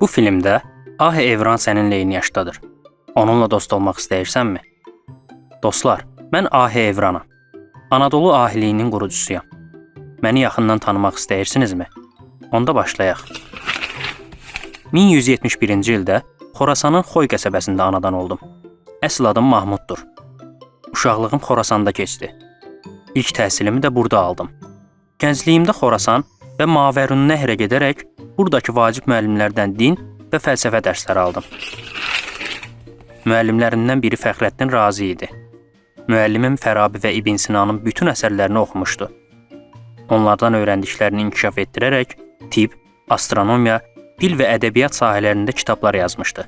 Bu filmdə Ahi Evran səninlə eyni yaşdadır. Onunla dost olmaq istəyirsənmi? Dostlar, mən Ahi Evranam. Anadolu ahiliyinin qurucusuyam. Məni yaxından tanımaq istəyirsinizmi? Onda başlayaq. 1171-ci ildə Xorasanın Xoy qəsəbəsində anadan oldum. Əsl adım Mahmuddur. Uşaqlığım Xorasanda keçdi. İlk təhsilimi də burada aldım. Gəncliyimdə Xorasan və Mavərun Nəhrə gedərək buradakı vacib müəllimlərdən din və fəlsəfə dərsləri aldım. Müəllimlərindən biri Fəxrəddin Razi idi. Müəllimim Fərabi və İbn Sinanın bütün əsərlərini oxumuşdu. Onlardan öyrəndiklərini inkişaf etdirərək tibb, astronomiya, dil və ədəbiyyat sahələrində kitablar yazmışdı.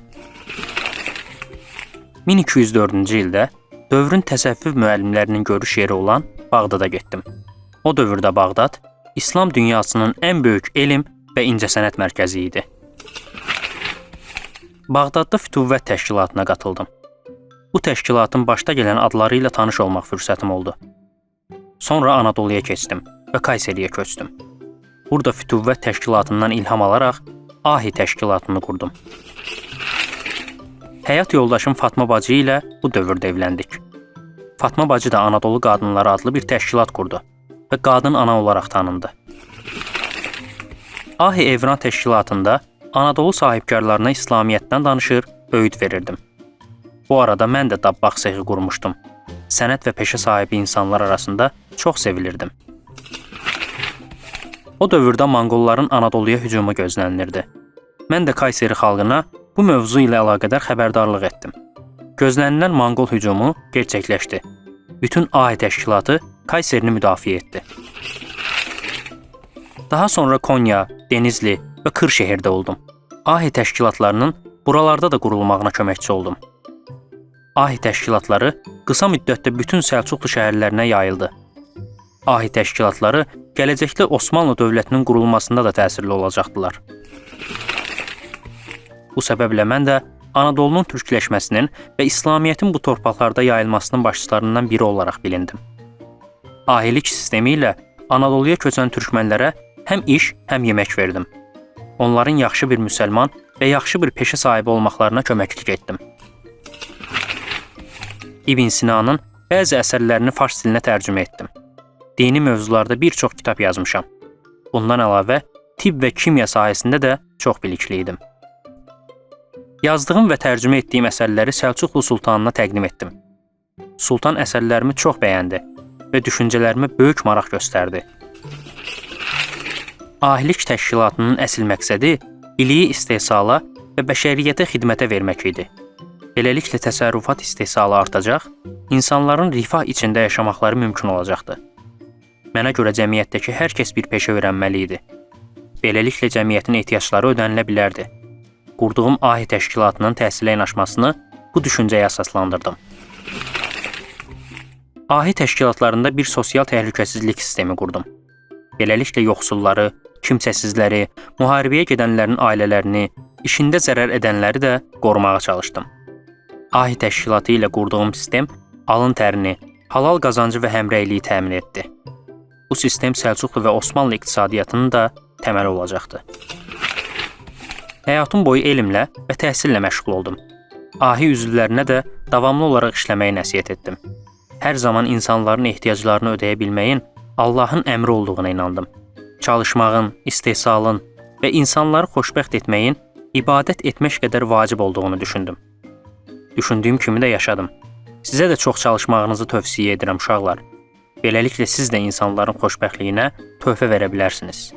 1204-cü ildə dövrün təsəvvüf müəllimlərinin görüş yeri olan Bağdada getdim. O dövrdə Bağdad İslam dünyasının ən böyük elm və incəsənət mərkəzi idi. Bağdadda Fütuvvət təşkilatına qatıldım. Bu təşkilatın başda gələn adları ilə tanış olmaq fürsətim oldu. Sonra Anadoluya keçdim və Kayseriyə köçdüm. Burada Fütuvvət təşkilatından ilham alaraq Ahi təşkilatını qurdum. Həyat yoldaşım Fatma bacı ilə bu dövrdə evləndik. Fatma bacı da Anadolu Qadınları adlı bir təşkilat qurdu və qadın ana olaraq tanındı. Ahi Evran təşkilatında Anadolu sahibkarlarına İslamiyyətdən danışır, öğüt verirdim. Bu arada mən də dabbaq sexi qurmuşdum. Sənət və peşə sahibi insanlar arasında çox sevilirdim. O dövrdə Monqolların Anadoluya hücumu gözlənilirdi. Mən də Kayseri xalqına bu mövzu ilə əlaqədar xəbərdarlıq etdim. Gözlənilən Monqol hücumu gerçəkləşdi. Bütün Aİ təşkilatı Kayserini müdafiə etdi. Daha sonra Konya, Denizli və Kırşehirdə oldum. Aİ təşkilatlarının buralarda da qurulmağına köməkçi oldum. Aİ təşkilatları qısa müddətdə bütün Səlcuqlu şəhərlərinə yayıldı. Aİ təşkilatları gələcəkdə Osmanlı dövlətinin qurulmasında da təsirli olacaqdılar. Bu səbəblə mən də Anadolunun türkləşməsinin və İslamiyyətin bu torpaqlarda yayılmasının başçılarından biri olaraq bilindim. Ahilik sistemi ilə Anadoluya köçən türkmənlərə həm iş, həm yemək verdim. Onların yaxşı bir müsəlman və yaxşı bir peşə sahibi olmaqlarına köməklik etdim. İbn Sinanın bəzi əsərlərini fars dilinə tərcümə etdim. Dini mövzularda bir çox kitab yazmışam. Bundan əlavə tibb və kimya sahəsində də çox bilikli idim. Yazdığım və tərcümə etdiyim əsərləri Səlcuqlu sultanına təqdim etdim. Sultan əsərlərimi çox bəyəndi və düşüncələrimə böyük maraq göstərdi. Ahilik təşkilatının əsl məqsədi biliyi istehsala və bəşəriyyətə xidmətə vermək idi. Beləliklə təsərrüfat istehsalı artacaq, insanların rifah içində yaşamaqları mümkün olacaqdı. Mənə görə cəmiyyətdəki hər kəs bir peşə öyrənməli idi. Beləliklə cəmiyyətin ehtiyacları ödənilə bilərdi. Qurduğum AHİ təşkilatının təhsilə yanaşmasını bu düşüncəyə əsaslandırdım. AHİ təşkilatlarında bir sosial təhlükəsizlik sistemi qurdum. Beləliklə yoxsulları, kimsəsizləri, müharibəyə gedənlərin ailələrini, işində zərər edənləri də qorumağa çalışdım. AHİ təşkilatı ilə qurduğum sistem alın tərini, halal qazancı və həmrəyliyi təmin etdi. Bu sistem Səlcuqlu və Osmanlı iqtisadiyyatının da təməli olacaqdı. Həyatım boyu elmlə və təhsillə məşğul oldum. Ahi üzvlərinə də davamlı olaraq işləməyi nəsihət etdim. Hər zaman insanların ehtiyaclarını ödəyə Allahın əmri olduğuna inandım. Çalışmağın, istehsalın və insanları xoşbəxt etməyin ibadət etmək qədər vacib olduğunu düşündüm. Düşündüyüm kimi də yaşadım. Sizə də çox çalışmağınızı tövsiyə edirəm uşaqlar. Beləliklə siz də insanların xoşbəxtliyinə töhfə verə bilərsiniz.